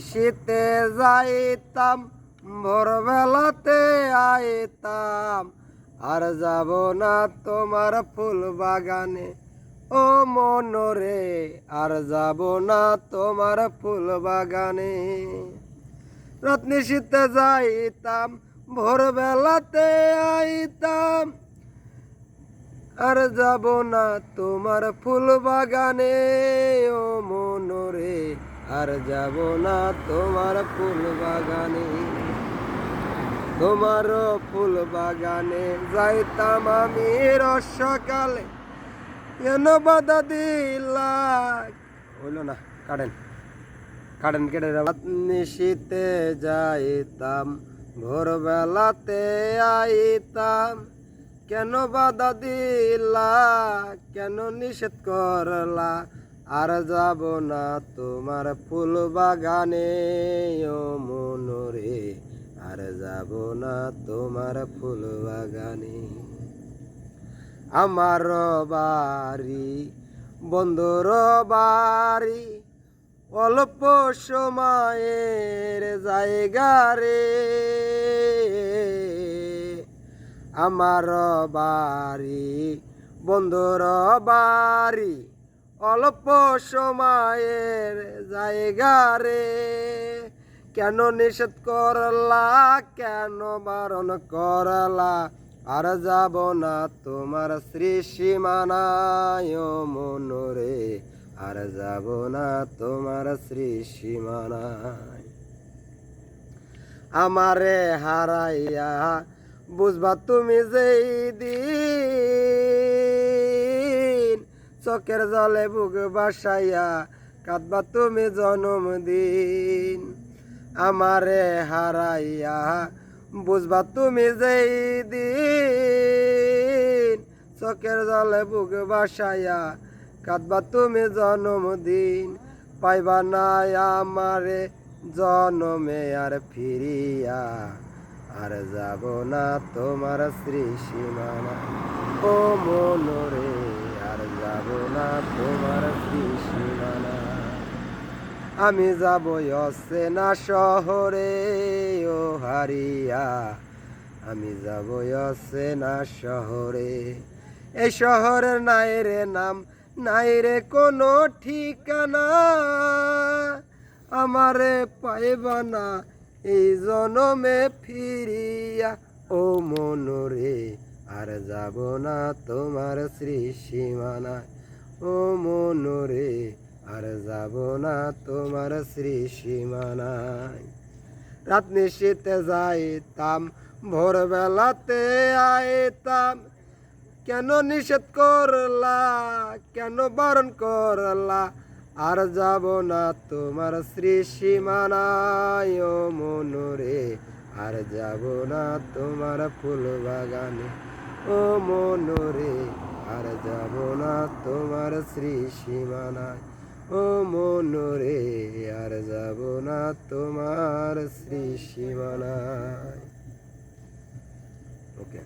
শীতে যাইতাম, ভোরবেলাতে আইতাম। আর যাব না তোমার ফুল বাগানে, ও মনরে। আর যাব না তোমার ফুল বাগানে। রত্নি শীতে যাইতাম, ভোরবেলাতে আইতাম। আর যাব না তোমার ফুল বাগানে, ও মনরে। আর যাব না তোমার ফুল বাগানে। তোমার ফুল বাগানে যাইতাম আমি রসকালে কেন বাধা দিলা? হইল না, কাটেন। কাটেন, কেটে নিশীতে যাইতাম, ভোরবেলাতে আইতাম। কেন বাধা দিলা? কেন নিষেধ করলা? আর যাব না তোমার ফুল বাগানে, ও মনরে। আর যাব না তোমার ফুল বাগানে। আমার বাড়ি, বন্ধুর বাড়ি, অল্প সময়ের জায়গা রে। আমার বাড়ি, বন্ধুর বাড়ি অল্প সময়ের জায়গা রে। কেন নিষেধ করলা, কেন বারণ করলা? আর যাব না তোমার শ্রী সীমানায় মনরে আর যাব না তোমার শ্রী সীমানায় আমারে হারাইয়া বুঝবা তুমি যেই দিন চোখের জলে বুক বাসাইয়া কাঁদবা তুমি জন্মদিন। আমারে হারাইয়া বুঝবা তুমি যেই দিন। চোখের জলে বুক বাসাইয়া কাঁদবা তুমি জন্মদিন। পাইবা না আমারে জনমে আর ফিরিয়া। আর যাব না তোমার শ্রী সীমানা ও মনরে তোমার শ্রী আমি যাব না শহরে, ও হারিয়া। আমি যাব না শহরে। এই শহরের নাই রে নাম নাই রে কোনো ঠিকানা। আমারে পাইবা না এই জনমে ফিরিয়া। ও মনরে আর যাব না তোমার শ্রী সীমানায় ও মনরে, আর যাব না তোমার শ্রী সীমানায় রাত নিশীতে যাইতাম, ভোরবেলাতে আইতাম। কেন নিষেধ করলা, কেন বারণ করলা? আর যাব না তোমার শ্রী সীমানায় ও মনরে আর যাব না তোমার ফুল বাগানে। ও মনোরে, আর যাব না তোমার শ্রী সীমানায়। ও মনোরে, আর যাব না তোমার শ্রী সীমানায়। ওকে।